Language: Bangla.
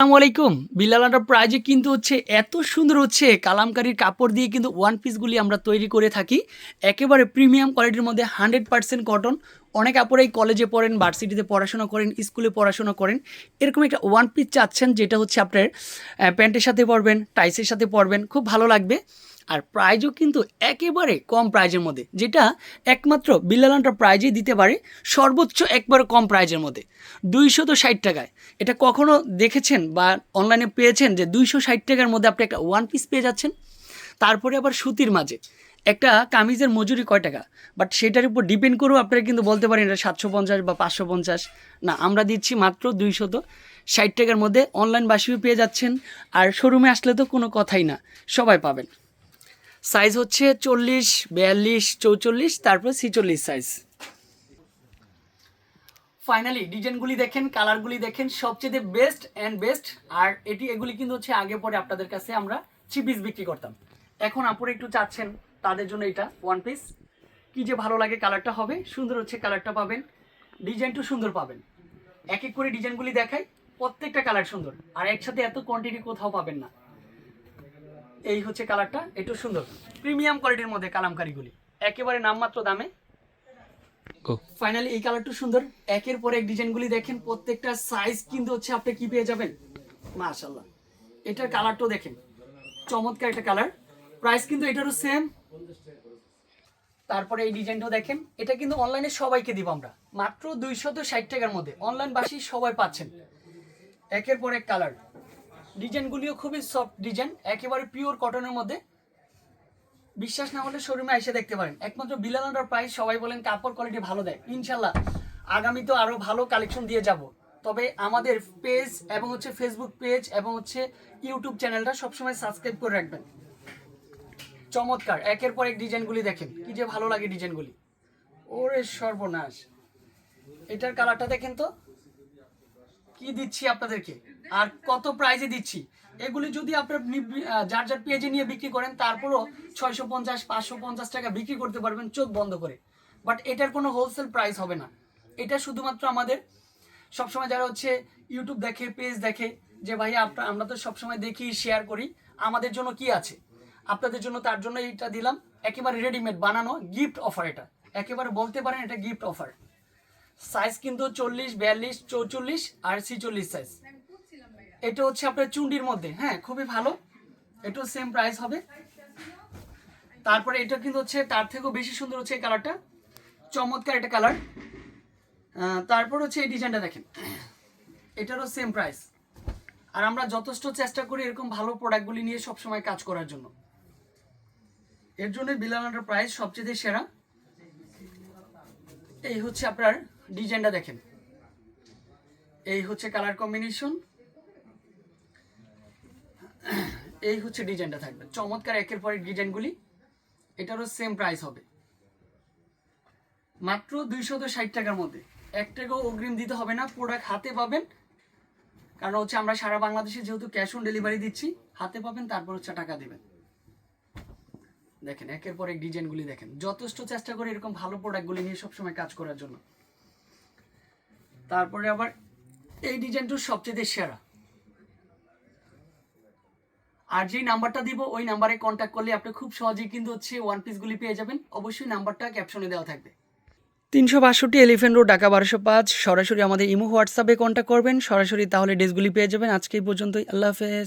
আসসালামু আলাইকুম। বিলালাটা প্রাইজে কিন্তু হচ্ছে এত সুন্দর হচ্ছে। কালামকারির কাপড় দিয়ে কিন্তু ওয়ান পিসগুলি আমরা তৈরি করে থাকি। একেবারে প্রিমিয়াম কোয়ালিটির মধ্যে হান্ড্রেড পার্সেন্ট কটন অনেক আপুরাই কলেজে পড়েন ভার্সিটিতে পড়াশোনা করেন স্কুলে পড়াশোনা করেন। এরকম একটা ওয়ান পিস চাচ্ছেন যেটা হচ্ছে আপনার প্যান্টের সাথে পরবেন টাইসের সাথে পরবেন। খুব ভালো লাগবে। আর প্রাইজও কিন্তু একেবারে কম প্রাইজের মধ্যে, যেটা একমাত্র বিল্লালানটা প্রাইজেই দিতে পারে সর্বোচ্চ একবারে কম প্রাইজের মধ্যে। দুইশো তো ষাট টাকায়। এটা কখনো দেখেছেন বা অনলাইনে পেয়েছেন যে দুইশো ষাট টাকার মধ্যে আপনি একটা ওয়ান পিস পেয়ে যাচ্ছেন? তারপরে আবার সুতির মাঝে। একটা কামিজের মজুরি কয় টাকা? বাট সেটার উপর ডিপেন্ড করেও আপনারা কিন্তু বলতে পারেন এটা সাতশো পঞ্চাশ বা পাঁচশো পঞ্চাশ। না, আমরা দিচ্ছি মাত্র দুইশত ষাট টাকার মধ্যে অনলাইন বাসিও পেয়ে যাচ্ছেন। আর শোরুমে আসলে তো কোনো কথাই না, সবাই পাবেন। সাইজ হচ্ছে চল্লিশ, বিয়াল্লিশ, চৌচল্লিশ, তারপর ছিচল্লিশ সাইজ ফাইনালি ডিজাইনগুলি দেখেন কালারগুলি দেখেন, সবচেয়ে বেস্ট অ্যান্ড বেস্ট আর এটি, এগুলি কিন্তু হচ্ছে আগে পরে আপনাদের কাছে আমরা থ্রি পিস বিক্রি করতাম। এখন আপুরে একটু চাচ্ছেন তাদের জন্য এটা ওয়ান পিস কি যে ভালো লাগে কালারটা হবে, সুন্দর হচ্ছে কালারটা পাবেন। ডিজাইনটাও সুন্দর পাবেন। এক এক করে ডিজাইনগুলি দেখাই, প্রত্যেকটা কালার সুন্দর। আর একসাথে এত কোয়ান্টিটি কোথাও পাবেন না। এই হচ্ছে কালারটা একটু সুন্দর। প্রিমিয়াম কোয়ালিটির মধ্যে কালামকারিগুলি। একেবারে নামমাত্র দামে। ফাইনালি এই কালারটা সুন্দর। একের পর এক ডিজাইনগুলি দেখেন প্রত্যেকটা সাইজ কিন্তু হচ্ছে আপনি কি পেয়ে যাবেন? মাশাল্লাহ এটার কালারটাও দেখেন। চমৎকার একটা কালার। প্রাইস কিন্তু এটারও সেম তারপরে এই ডিজাইনটাও দেখেন। এটা কিন্তু অনলাইনে সবাইকে দিব আমরা। মাত্র দুইশত ষাট টাকার মধ্যে। অনলাইন বাসি সবাই পাচ্ছেন। একের পর এক কালার। ডিজাইনগুলিও খুবই সফট ডিজাইন একেবারে পিওর কটনের মধ্যে। বিশ্বাস না হলে শোরুমে এসে দেখতে পারেন। একমাত্র বিলালান্ডার প্রাইস সবাই বলেন কাপড় কোয়ালিটি ভালো দেয়। ইনশাল্লাহ আগামী তো আরও ভালো কালেকশন দিয়ে যাব। তবে আমাদের পেজ এবং হচ্ছে ফেসবুক পেজ এবং হচ্ছে ইউটিউব চ্যানেলটা সবসময় সাবস্ক্রাইব করে রাখবেন। চমৎকার, একের পর এক ডিজাইনগুলি দেখেন। কি যে ভালো লাগে ডিজাইনগুলি। ওরে সর্বনাশ। এটার কালারটা দেখেন তো। কি দিচ্ছি আপনাদেরকে? আর কত প্রাইজে দিচ্ছি? এগুলি যদি আপনার যার যার পেজে নিয়ে বিক্রি করেন, তারপরও ছয়শো পঞ্চাশ, পাঁচশো পঞ্চাশ টাকা বিক্রি করতে পারবেন চোখ বন্ধ করে। বাট এটার কোনো হোলসেল প্রাইস হবে না। এটা শুধুমাত্র আমাদের সবসময় যারা হচ্ছে ইউটিউব দেখে পেজ দেখে, যে ভাই আপনার আমরা তো সবসময় দেখি শেয়ার করি, আমাদের জন্য কি আছে? আপনাদের জন্য তার জন্য এইটা দিলাম। একেবারে রেডিমেড বানানো গিফট অফার এটা। একেবারে বলতে পারেন এটা গিফট অফার সাইজ কিন্তু চল্লিশ, বিয়াল্লিশ, চৌচল্লিশ আর ছিচল্লিশ সাইজ এটা হচ্ছে আপনার চুন্ডির মধ্যে হ্যাঁ খুবই ভালো। এটাও সেম প্রাইস হবে। তারপরে এটা কিন্তু হচ্ছে, তার থেকেও বেশি সুন্দর হচ্ছে এই কালারটা চমৎকার একটা কালার তারপর হচ্ছে এই ডিজাইনটা দেখেন। এটারও সেম প্রাইস আর আমরা যথেষ্ট চেষ্টা করি এরকম ভালো প্রোডাক্টগুলি নিয়ে সবসময় কাজ করার জন্য। এর জন্য বিলানাটার প্রাইস সবচেয়ে সেরা। এই হচ্ছে আপনার ডিজাইনটা দেখেন। এই হচ্ছে কালার কম্বিনেশন এই হচ্ছে ডিজাইনটা থাকবে। চমৎকার একের পর এক ডিজাইনগুলি এটারও সেম প্রাইস হবে। মাত্র দুইশত ষাট টাকার মধ্যে। এক টাকাও অগ্রিম দিতে হবে না প্রোডাক্ট হাতে পাবেন। কারণ হচ্ছে আমরা সারা বাংলাদেশে যেহেতু ক্যাশ অন ডেলিভারি দিচ্ছি, হাতে পাবেন, তারপর হচ্ছে টাকা দেবেন। দেখেন, একের পর এক ডিজাইনগুলি দেখেন। যথেষ্ট চেষ্টা করে এরকম ভালো প্রোডাক্টগুলি নিয়ে সবসময় কাজ করার জন্য। তারপরে আবার এই ডিজাইনটা সবচেয়ে সেরা। আর যেই নাম্বারটা দিব, ওই নাম্বারে কন্ট্যাক্ট করলে আপনি খুব সহজেই কিন্তু হচ্ছে ওয়ান পিসগুলি পেয়ে যাবেন। অবশ্যই নাম্বারটা ক্যাপশনে দেওয়া থাকবে। তিনশো বাষট্টি এলিফেন্ট রোড ঢাকা বারোশো পাঁচ। সরাসরি আমাদের ইমো হোয়াটসঅ্যাপে কন্ট্যাক্ট করবেন। সরাসরি তাহলে ড্রেসগুলি পেয়ে যাবেন। আজকে পর্যন্তই। আল্লাহ হাফেজ।